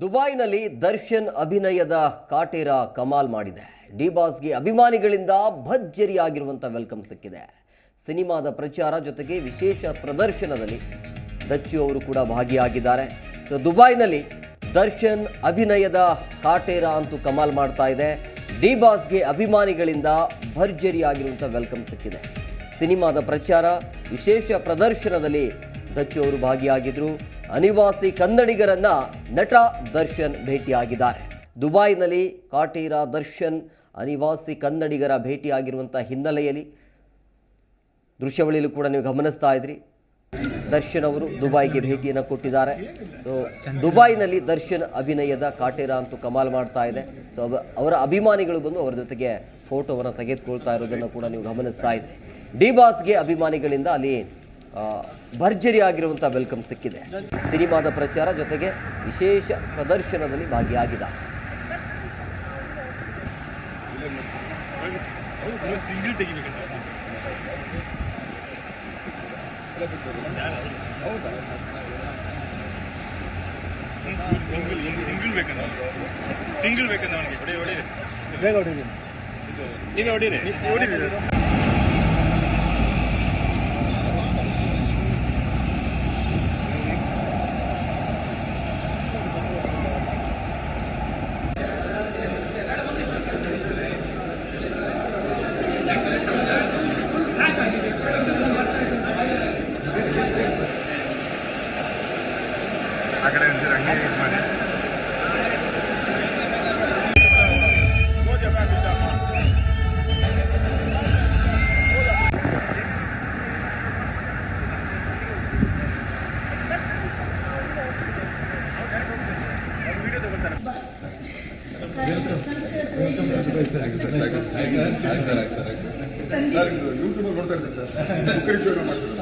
ದುಬೈನಲ್ಲಿ ದರ್ಶನ್ ಅಭಿನಯದ ಕಾಟೇರ ಕಮಾಲ್ ಮಾಡಿದೆ. ಡಿ ಬಾಸ್ಗೆ ಅಭಿಮಾನಿಗಳಿಂದ ಭರ್ಜರಿಯಾಗಿರುವಂಥ ವೆಲ್ಕಮ್ ಸಿಕ್ಕಿದೆ. ಸಿನಿಮಾದ ಪ್ರಚಾರ ಜೊತೆಗೆ ವಿಶೇಷ ಪ್ರದರ್ಶನದಲ್ಲಿ ದಚ್ಚು ಅವರು ಕೂಡ ಭಾಗಿಯಾಗಿದ್ದಾರೆ. ಸೊ, ದುಬೈನಲ್ಲಿ ದರ್ಶನ್ ಅಭಿನಯದ ಕಾಟೇರ ಅಂತೂ ಕಮಾಲ್ ಮಾಡ್ತಾ ಇದೆ. ಡಿ ಬಾಸ್ಗೆ ಅಭಿಮಾನಿಗಳಿಂದ ಭರ್ಜರಿಯಾಗಿರುವಂಥ ವೆಲ್ಕಮ್ ಸಿಕ್ಕಿದೆ. ಸಿನಿಮಾದ ಪ್ರಚಾರ, ವಿಶೇಷ ಪ್ರದರ್ಶನದಲ್ಲಿ ದಚ್ಚು ಅವರು ಭಾಗಿಯಾಗಿದ್ರು. ಅನಿವಾಸಿ ಕನ್ನಡಿಗರನ್ನ ನಟ ದರ್ಶನ್ ಭೇಟಿಯಾಗಿದ್ದಾರೆ. ದುಬೈನಲ್ಲಿ ಕಾಟೀರ ದರ್ಶನ್ ಅನಿವಾಸಿ ಕನ್ನಡಿಗರ ಭೇಟಿಯಾಗಿರುವಂಥ ಹಿನ್ನೆಲೆಯಲ್ಲಿ ದೃಶ್ಯವಳಿಯಲ್ಲೂ ಕೂಡ ನೀವು ಗಮನಿಸ್ತಾ ಇದ್ರಿ. ದರ್ಶನ್ ಅವರು ದುಬೈಗೆ ಭೇಟಿಯನ್ನು ಕೊಟ್ಟಿದ್ದಾರೆ. ಸೊ ದುಬೈನಲ್ಲಿ ದರ್ಶನ್ ಅಭಿನಯದ ಕಾಟೇರ ಅಂತೂ ಕಮಾಲ್ ಮಾಡ್ತಾ ಇದೆ. ಸೊ ಅವರ ಅಭಿಮಾನಿಗಳು ಬಂದು ಅವರ ಜೊತೆಗೆ ಫೋಟೋವನ್ನು ತೆಗೆದುಕೊಳ್ತಾ ಇರೋದನ್ನು ಕೂಡ ನೀವು ಗಮನಿಸ್ತಾ ಇದ್ರಿ. ಡಿ ಬಾಸ್ಗೆ ಅಭಿಮಾನಿಗಳಿಂದ ಅಲ್ಲಿ ಆ, ಭರ್ಜರಿ ಆಗಿರುವಂಥ ವೆಲ್ಕಮ್ ಸಿಕ್ಕಿದೆ. ಸಿನಿಮಾದ ಪ್ರಚಾರ ಜೊತೆಗೆ ವಿಶೇಷ ಪ್ರದರ್ಶನದಲ್ಲಿ ಭಾಗಿಯಾಗಿದ. ಸಿಂಗಲ್ ಸಿಂಗಲ್ ಒಂದು ಸಿಂಗಲ್ ಬೇಕಂತ ಸಿಂಗಲ್ ಬೇಕಂತ ಅವನಿಗೆ ಹೊಡಿ ಹೊಡಿ ಬೇಗ ಹೊಡೀರಿ ನೀವೇ ಹೊಡೀರಿ ನೀವು ಹೊಡೀರಿ అక్కడ నుంచి రండి మరి ಯೂಟ್ಯೂಬ್ ನೋಡ್ತಾ ಇರ್ತೀನಿ ಸರ್ ಕುಕ್ಕರಿ ಶೋ ಮಾಡ್ತೀನಿ